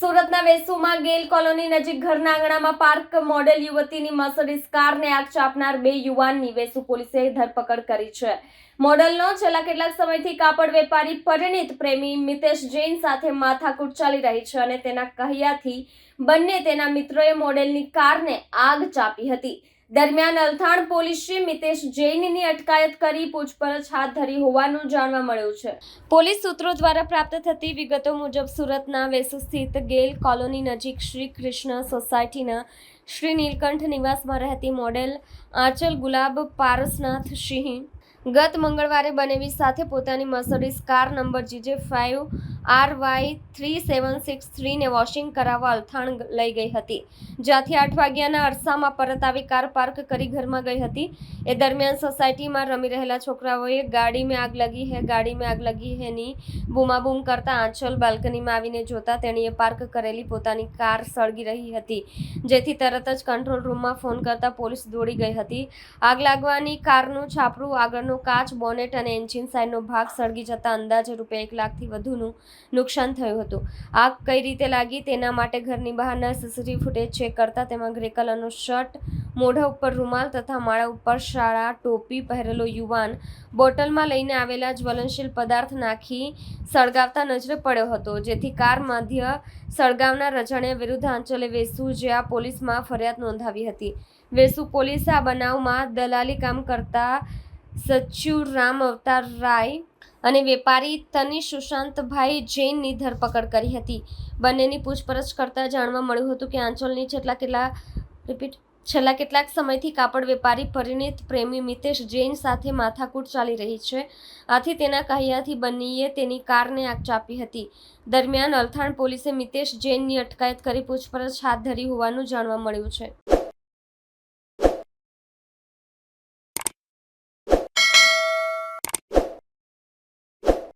સુરતના વેસુમાં ગેલ કોલોની નજીક ઘરના આંગણામાં પાર્ક મોડેલ યુવતીની મર્સિડીઝ કારને આગ ચાપનાર બે યુવાનની વેસુ પોલીસે ધરપકડ કરી છે. મોડલનો છેલ્લા કેટલાક સમયથી કાપડ વેપારી પરિણીત પ્રેમી મિતેશ જૈન સાથે માથાકૂટ ચાલી રહી છે અને તેના કહ્યાથી બંને તેના મિત્રોએ મોડેલની કારને આગ ચાપી હતી. દરમિયાન અલથાણ પોલીસે મિતેશ જૈનની અટકાયત કરી પૂછપરછ હાથ ધરી હોવાનું જાણવા મળ્યું છે. પોલીસ સૂત્રો દ્વારા પ્રાપ્ત થતી વિગતો મુજબ સુરતના વેસુ સ્થિત ગેલ કોલોની નજીક શ્રી કૃષ્ણ સોસાયટીના શ્રી નીલકંઠ નિવાસમાં રહેતી મોડેલ આંચલ ગુલાબ પારસનાથ સિંહ ગત મંગળવારે બનેવી સાથે પોતાની Mercedes car number GJ five R Y three seven six થ્રીને washing કરાવવા અલથાણ લઈ ગઈ હતી. જ્યાંથી આઠ વાગ્યાના અરસામાં પરત આવી કાર પાર્ક કરી ઘરમાં ગઈ હતી. એ દરમિયાન સોસાયટીમાં રમી રહેલા છોકરાઓએ, ગાડી મેં આગ લગી હે, ગાડી મેં આગ લગી હેની બૂમાબૂમ કરતા આંચલ બાલ્કનીમાં આવીને જોતા તેણીએ પાર્ક કરેલી પોતાની કાર સળગી રહી હતી. જેથી તરત જ કંટ્રોલ રૂમમાં ફોન કરતા પોલીસ દોડી ગઈ હતી. આગ લાગવાની કારનું છાપરું, આગળનો કાચ, બોનેટ અને એન્જિન સાઇડનો ભાગ સળગી જતા અંદાજે રૂપિયા એક લાખથી વધુનું નુકસાન થયું હતું. આગ કઈ રીતે લાગી તેના માટે ઘરની બહારના સીસીટીવી ફૂટેજ ચેક કરતા તેમાં ગ્રે કલરનો શર્ટ મોઢા ઉપર રૂમાલ તથા માળા ઉપર શાળા ટોપી પહેરેલો યુવાન બોટલમાં લઈને આવેલા જ્વલનશીલ પદાર્થ નાખી સળગાવતા નજરે પડ્યો હતો. જેથી કાર મધ્ય સળગાવનાર રજણિયા વિરુદ્ધ આંચલે વેસુ જ્યાં પોલીસમાં ફરિયાદ નોંધાવી હતી. વેસુ પોલીસે આ બનાવમાં દલાલી કામ કરતા સચ્યુ રામ અવતાર રાય અને વેપારી તની સુશાંતભાઈ જૈનની ધરપકડ કરી હતી. બંનેની પૂછપરછ કરતા જાણવા મળ્યું હતું કે આંચલની છેલ્લા કેટલા, રિપીટ, છેલ્લા કેટલાક સમયથી કાપડ વેપારી પરિણીત પ્રેમી મિતેશ જૈન સાથે માથાકૂટ ચાલી રહી છે. આથી તેના કહ્યાથી બંનેએ તેની કારને આગ ચાપી હતી. દરમિયાન અલથાણ પોલીસે મિતેશ જૈનની અટકાયત કરી પૂછપરછ હાથ ધરી હોવાનું જાણવા મળ્યું છે.